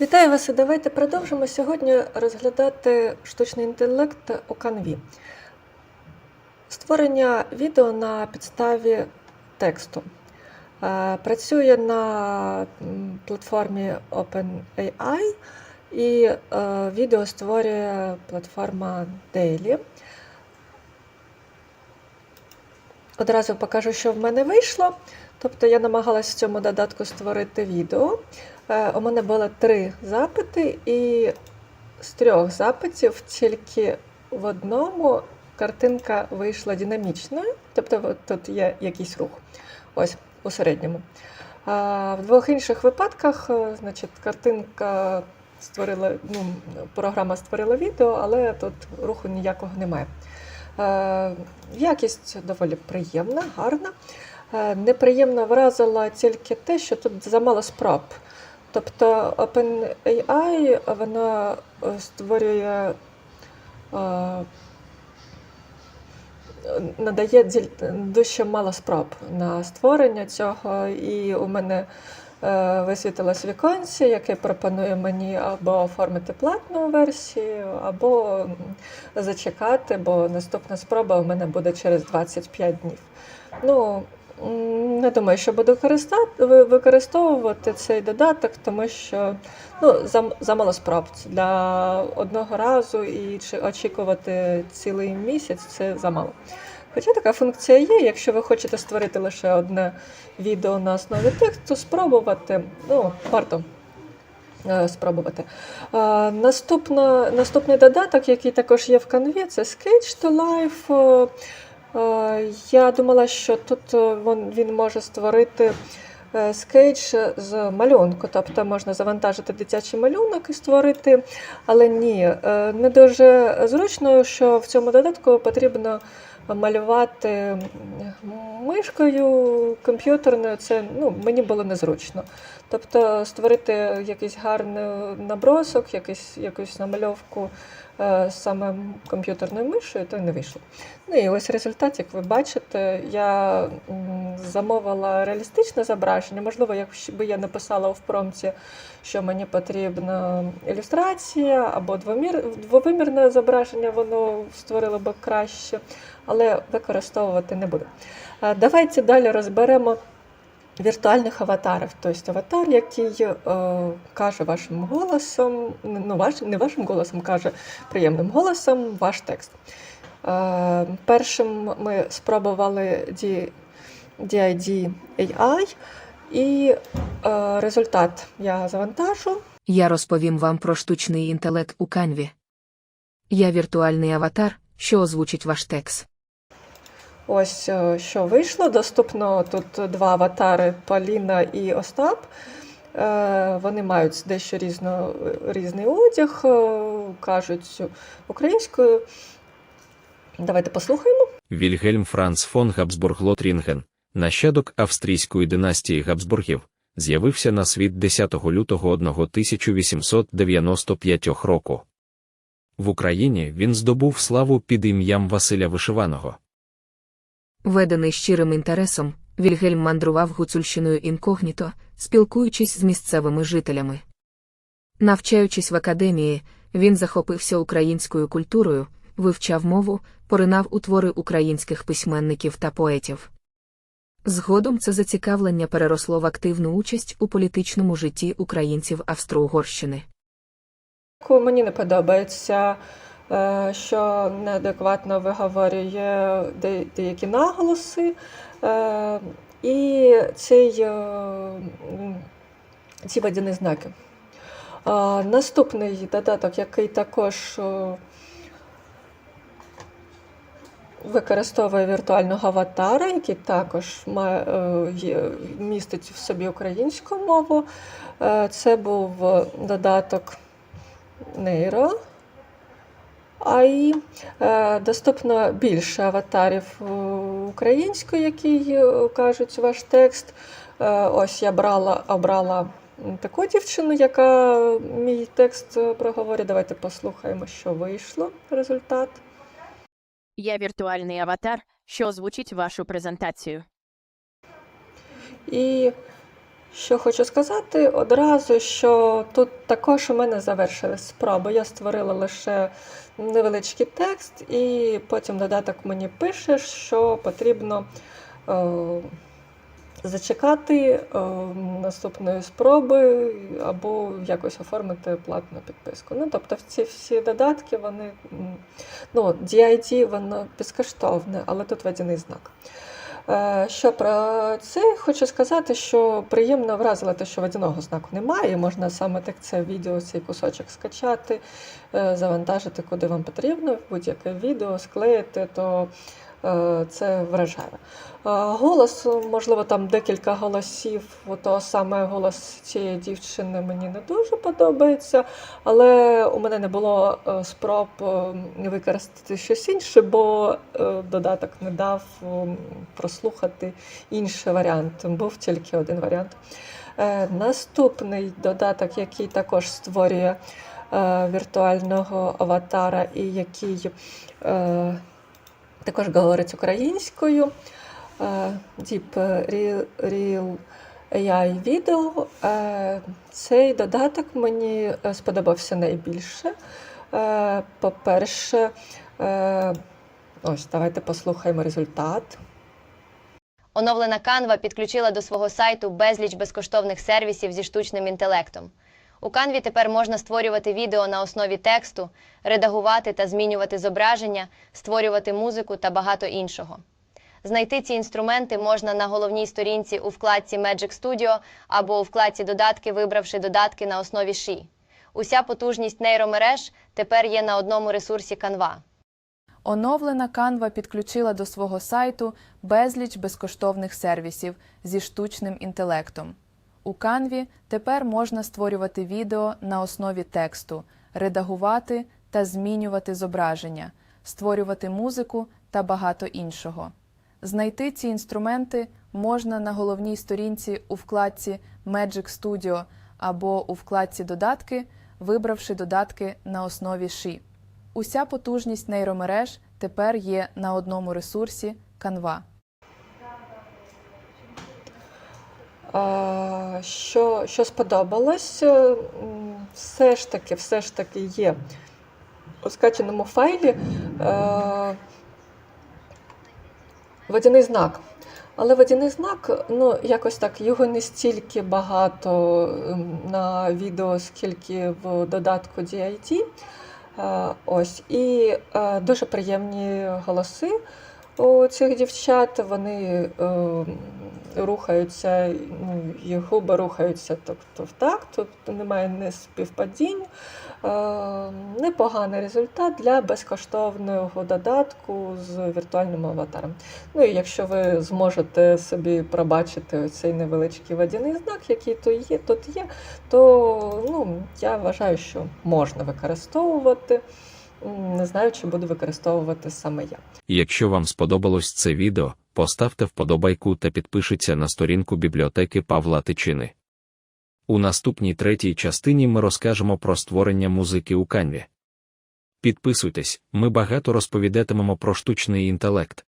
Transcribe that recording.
Вітаю вас і давайте продовжимо сьогодні розглядати штучний інтелект у Canvі. Створення відео на підставі тексту. Е, Працює на платформі OpenAI і е, відео створює платформа Daily. Одразу покажу, що в мене вийшло. Тобто я намагалась в цьому додатку створити відео. Е, У мене було три запити, і з трьох запитів тільки в одному картинка вийшла динамічною, тобто тут є якийсь рух. Ось у середньому. А в двох інших випадках, е, значить, картинка створила, ну, програма створила відео, але тут руху ніякого немає. Е, Якість доволі приємна, гарна. Неприємно вразила тільки те, що тут замало спроб. Тобто OpenAI вона е, створює, е, надає дуже мало спроб на створення цього, і у мене е, висвітилось віконці, яке пропонує мені або оформити платну версію, або зачекати, бо наступна спроба у мене буде через 25 днів. Ну, не думаю, що буду використовувати цей додаток, тому що ну, зам- замало спроб для одного разу і очікувати цілий місяць це замало. Хоча така функція є, якщо ви хочете створити лише одне відео на основі тексту, спробувати, ну, варто е, спробувати. Е, Наступна, наступний додаток, який також є в канві, це Sketch to Life. Е, Я думала, що тут е, він може створити е, скетч з малюнку, тобто можна завантажити дитячий малюнок і створити, але ні, не дуже зручно, що в цьому додатку потрібно малювати мишкою комп'ютерною. Це ну, мені було незручно. Тобто створити якийсь гарний набросок, якийсь, якусь намальовку саме комп'ютерною мишею, то й не вийшло. Ну і ось результат, як ви бачите, я замовила реалістичне зображення. Можливо, якби я написала в промці, що мені потрібна ілюстрація або двомір, двовимірне зображення, воно створило би краще, але використовувати не буду. Е, Давайте далі розберемо віртуальних аватарів. Тобто аватар, який е, каже вашим голосом, ну, ваш, не вашим голосом, каже приємним голосом ваш текст. Е, першим ми спробували DID AI, і е, результат я завантажу. Я розповім вам про штучний інтелект у канві. Я віртуальний аватар, що озвучить ваш текст. Ось е, що вийшло. Доступно тут два аватари Поліна і Остап. Е, Вони мають дещо різно, різний одяг, е, кажуть українською. Давайте послухаємо. Вільгельм Франц фон Габсбург Лотрінген, нащадок австрійської династії Габсбургів, з'явився на світ 10 лютого 1895 року. В Україні він здобув славу під ім'ям Василя Вишиваного. Ведений щирим інтересом, Вільгельм мандрував гуцульщиною інкогніто, спілкуючись з місцевими жителями. Навчаючись в академії, він захопився українською культурою, вивчав мову, поринав у твори українських письменників та поетів. Згодом це зацікавлення переросло в активну участь у політичному житті українців Австро-Угорщини. Мені не подобається, що неадекватно виговорює деякі наголоси. е, І цей, е, ці водяні знаки. Наступний додаток, який також е, використовує віртуального аватара, який також е, містить в собі українську мову. Е, Це був додаток Нейро. АІ. Е, Доступно більше аватарів е, українською, які е, кажуть ваш текст. Ось я брала, обрала таку дівчину, яка мій текст проговорює. Давайте послухаємо, що вийшло результат. Я віртуальний аватар, що озвучить вашу презентацію. І Що хочу сказати одразу, що тут також у мене завершились спроби. Я створила лише невеличкий текст, і потім додаток мені пише, що потрібно е, зачекати е, наступної спроби або якось оформити платну підписку. Ну, тобто, ці всі додатки, вони ну, DID, воно безкоштовне, але тут водяний знак. Е, Що про це хочу сказати, що приємно вразило те, що водяного знаку немає. Можна саме так це відео, цей кусочок скачати, е, завантажити куди вам потрібно, будь-яке відео склеїти, то це вражає. Е, Голос, можливо, там декілька голосів, то саме голос цієї дівчини мені не дуже подобається, але у мене не було е, спроб е, використати щось інше, бо е, додаток не дав прослухати інший варіант. Був тільки один варіант. Е, Наступний додаток, який також створює е, віртуального аватара і який е, також говорить українською. е, Deep Real, AI Video. Е, Цей додаток мені е, сподобався найбільше. По-перше, ось давайте послухаємо результат. Оновлена Canva підключила до свого сайту безліч безкоштовних сервісів зі штучним інтелектом. У Canva тепер можна створювати відео на основі тексту, редагувати та змінювати зображення, створювати музику та багато іншого. Знайти ці інструменти можна на головній сторінці у вкладці Magic Studio або у вкладці Додатки, вибравши додатки на основі Ші. Уся потужність нейромереж тепер є на одному ресурсі Canva. Оновлена Canva підключила до свого сайту безліч безкоштовних сервісів зі штучним інтелектом. У Canva тепер можна створювати відео на основі тексту, редагувати та змінювати зображення, створювати музику та багато іншого. Знайти ці інструменти можна на головній сторінці у вкладці Magic Studio або у вкладці Додатки, вибравши додатки на основі Ші. Уся потужність нейромереж тепер є на одному ресурсі Canva. А, Що, що сподобалось, е, все ж таки, все ж таки є у скаченому файлі е, водяний знак. Але водяний знак, ну, якось так, його не стільки багато на відео, скільки в додатку DID. Е, Ось. І дуже приємні голоси у цих дівчат. Вони рухаються, ну, їх губи рухаються тобто, в такт, тобто немає не співпадінь. Е, непоганий результат для безкоштовного додатку з віртуальним аватаром. Ну і якщо ви зможете собі пробачити цей невеличкий водяний знак, який тут є, тут є то ну, я вважаю, що можна використовувати. Не знаю, чи буду використовувати саме я. Якщо вам сподобалось це відео, поставте вподобайку та підпишіться на сторінку бібліотеки Павла Тичини. У наступній третій частині ми розкажемо про створення музики у канві. Підписуйтесь, ми багато розповідатимемо про штучний інтелект.